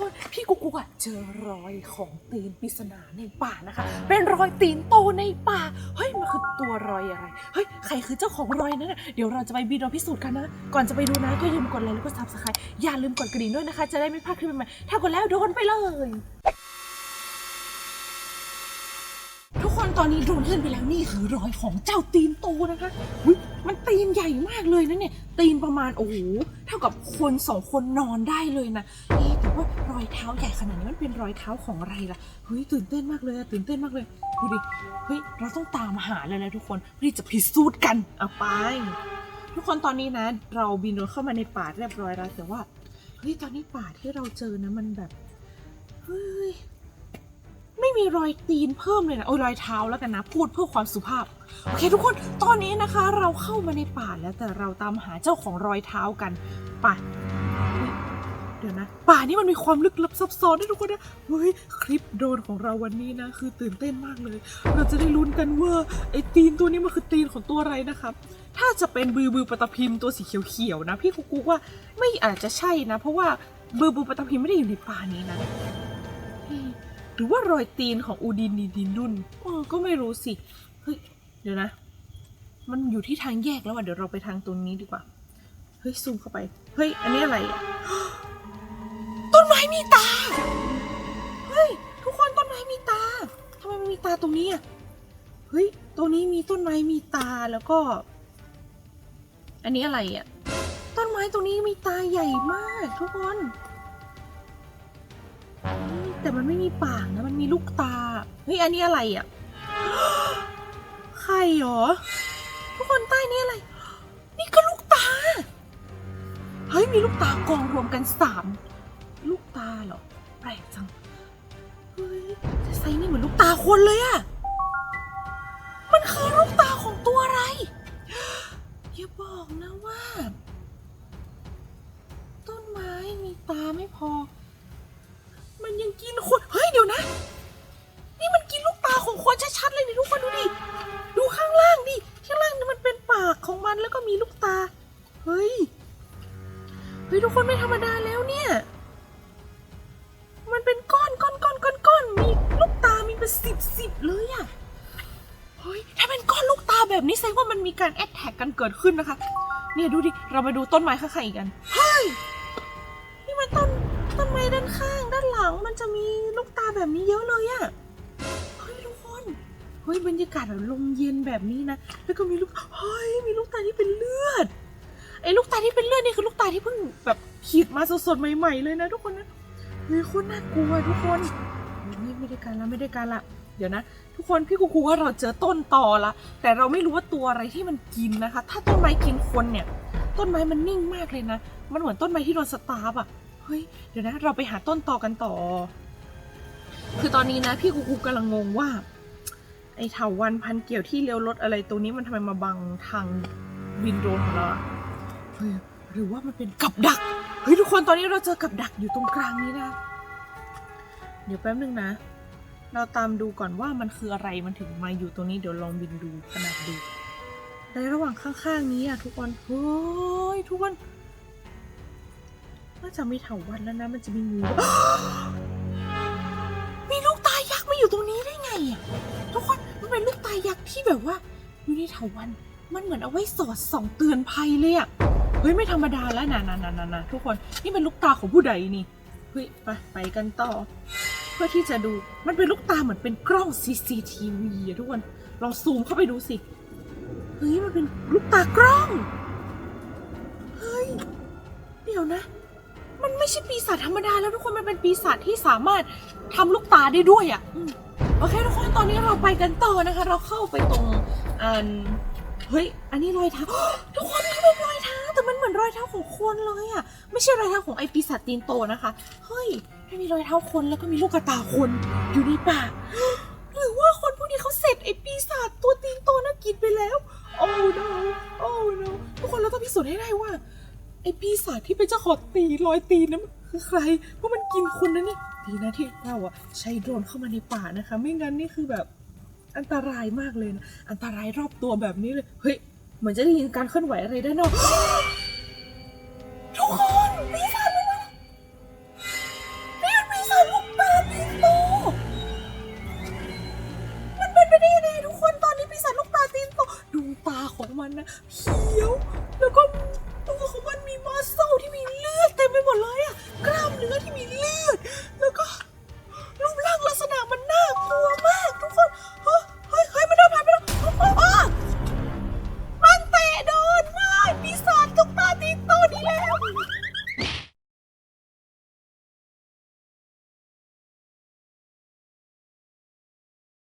คนพี่กุ๊กกุ๊กอะเจอรอยของตีนปริศนาในป่านะคะ เป็นรอยตีนโตในป่า เฮ้ยมันคือตัวรอยอะไร เฮ้ยใครคือเจ้าของรอยนั้นน่ะเดี๋ยวเราจะไปบีดอพิสูจน์กันนะ ก่อนจะไปดูนะก็อย่าลืมกดไลค์แล้วก็ซับสไครต์อย่าลืมกดกระดิ่งด้วยนะคะ จะได้ไม่พลาดคลิปใหม่ๆถ้ากดแล้วโดนไปเลย ทุกคนตอนนี้โดนขึ้นไปแล้วนี่คือรอยของเจ้าตีนโตนะคะอุ๊ย มันตีนใหญ่มากเลยนะเนี่ย ตีนประมาณโอ้โหเท่ากับคนสองคนนอนได้เลยนะเอ๊ะแต่ว่ารอยเท้าใหญ่ขนาดนี้มันเป็นรอยเท้าของอะไรล่ะเฮ้ยตื่นเต้นมากเลยอะตื่นเต้นมากเลยดูดิเฮ้ยเราต้องตามหาเลยนะทุกคนเพื่อที่จะพิสูจน์กันเอาไป ทุกคนตอนนี้นะ เราบินรถเข้ามาในป่าเรียบร้อยแล้วแต่ว่าเฮ้ยตอนนี้ป่าที่เราเจอนะมันแบบเฮ้ย ไม่มีรอยตีนเพิ่มเลยนะ โอ้ยรอยเท้าแล้วกันนะ พูดเพื่อความสุภาพ โอเคทุกคน ตอนนี้นะคะ เราเข้ามาในป่าแล้วแต่เราตามหาเจ้าของรอยเท้ากันไปเฮ้ยเดี๋ยวนะ ป่านี่มันมีความลึกลับซับซ้อนด้วยทุกคนนะเฮ้ยคลิปโดนของเราวันนี้นะ คือตื่นเต้นมากเลย เราจะได้ลุ้นกันว่าไอ้ตีนตัวนี้มันคือตีนของตัวอะไรนะครับ ถ้าจะเป็นบือบือปตพิมตัวสีเขียวๆนะ พี่กุ๊กกุ๊กว่าไม่อาจจะใช่นะ เพราะว่าบือบือปตพิมไม่ได้อยู่ในป่านี้นะ รือว่ารอยตีนของอูดินดีดินดุนเออก็ไม่รู้สิ เฮ้ย เดี๋ยวนะ มันอยู่ที่ทางแยกแล้วอะ เดี๋ยวเราไปทางตรงนี้ดีกว่า เฮ้ย ซูมเข้าไป เฮ้ย อันนี้อะไรอะ ต้นไม้มีตา เฮ้ย ทุกคนต้นไม้มีตา ทำไมมันมีตาตรงนี้อะ เฮ้ย ตรงนี้มีต้นไม้มีตาแล้วก็ อันนี้อะไรอะ ต้นไม้ตรงนี้มีตาใหญ่มาก ทุกคน แต่มันไม่มีปากนะ มันมีลูกตา เฮ้ย อันนี้อะไรอะใครหรอ ทุกคนใต้นี่อะไร นี่ก็ลูกตา เฮ้ย มีลูกตากองรวมกันสามลูกตาเหรอ แปลกจัง เฮ้ยแต่ไซส์นี่เหมือนลูกตาคนเลยอะ มันคือลูกตาของตัวอะไร อย่าบอกนะว่า ต้นไม้มีตาไม่พอ เฮ้ยทุกคนไม่ธรรมดาแล้วเนี่ย มันเป็นก้อนก้อนก้อนก้อนก้อนมีลูกตา มีเป็นสิบสิบเลยอะเฮ้ยถ้าเป็นก้อนลูกตาแบบนี้แสดงว่ามันมีการแอดแท็กกันเกิดขึ้นนะคะ เนี่ยดูดิ เรามาดูต้นไม้ข้างๆอีกกัน เฮ้ย นี่มันต้นต้นไม้ด้านข้าง ด้านหลังมันจะมีลูกตาแบบนี้เยอะเลยอะเฮ้ยทุกคน เฮ้ยบรรยากาศแบบลมเย็นแบบนี้นะ แล้วก็มีลูก เฮ้ยมีลูกตาที่เป็นเลือดไอ้ลูกตาที่เป็นเลือดนี่คือลูกตาที่เพิ่ง ขีดมาสดๆใหม่ๆเลยนะทุกคนนะเฮ้ยโคตรน่ากลัวทุกคนเฮ้ยไม่ได้การละไม่ได้การละเดี๋ยวนะ ทุกคนพี่กูคูว่าเราเจอต้นตอละแต่เราไม่รู้ว่าตัวอะไรที่มันกินนะคะ ถ้าต้นไม้กินคนเนี่ย ต้นไม้มันนิ่งมากเลยนะ มันเหมือนต้นไม้ที่โดนสตาร์ฟอะเฮ้ยเดี๋ยวนะ เราไปหาต้นตอกันต่อ คือตอนนี้นะ พี่กูกูกำลังงงว่า ไอ้เถาวันพันเกี่ยวที่เลี้ยวรถอะไรตรงนี้มันทำไมมาบังทางวินโดนของเราอะหรือว่ามันเป็นกับดัก เฮ้ยทุกคนตอนนี้เราเจอกับดักอยู่ตรงกลางนี้นะ เดี๋ยวแป๊บนึงนะ เราตามดูก่อนว่ามันคืออะไรมันถึงมาอยู่ตรงนี้เดี๋ยวลองบินดูขนาดดูในระหว่างข้างๆนี้อะทุกคนเฮ้ยทุกคนน่าจะมีเถาวันแล้วนะ มันจะมีงูมีลูกตายักษ์มาอยู่ตรงนี้ได้ไงอะทุกคนมันเป็นลูกตายักษ์ที่แบบว่าอยู่ในเถาวันมันเหมือนเอาไว้สอดส่องเตือนภัยเลยอะ เฮ้ยไม่ธรรมดาแล้วนะนะนะนะนะทุกคนนี่เป็นลูกตาของผู้ใดนี่เฮ้ยไปไปกันต่อ เพื่อที่จะดูมันเป็นลูกตาเหมือนเป็นกล้อง CCTV อะทุกคนลองซูมเข้าไปดูสิเฮ้ยมันเป็นลูกตากล้องเฮ้ยเดี๋ยวนะ มันไม่ใช่ปีศาจธรรมดาแล้วทุกคนมันเป็นปีศาจที่สามารถทำลูกตาได้ด้วยอะ่ะโอเคทุกคนตอนนี้เราไปกันต่อนะคะ เราเข้าไปตรงอันเฮ้ยอันนี้รอยเท้าทุกคน รอยเท้าของคนเลยอะ ไม่ใช่รอยเท้าของไอปีศาจตีนโตนะคะ เฮ้ยมันมีรอยเท้าคนแล้วก็มีลูกกระตาคน อยู่ในป่าหรือว่าคนพวกนี้เขาเสร็จไอปีศาจตัวตีนโตน่ากินไปแล้ว โอ้ no โอ้ no ทุกคนเราต้องพิสูจน์ให้ได้ว่าไอปีศาจที่เป็นเจ้าของตีรอยตีนนั้นมันคือใครเพราะมันกินคนนะนี่ดีนะที่เราอะใช้โดรนเข้ามาในป่านะคะ ไม่งั้นนี่คือแบบอันตรายมากเลยนะ อันตรายรอบตัวแบบนี้เลย เฮ้ย เหมือนจะได้ยินการเคลื่อนไหวอะไรด้านนอก นะเขียว แล้วก็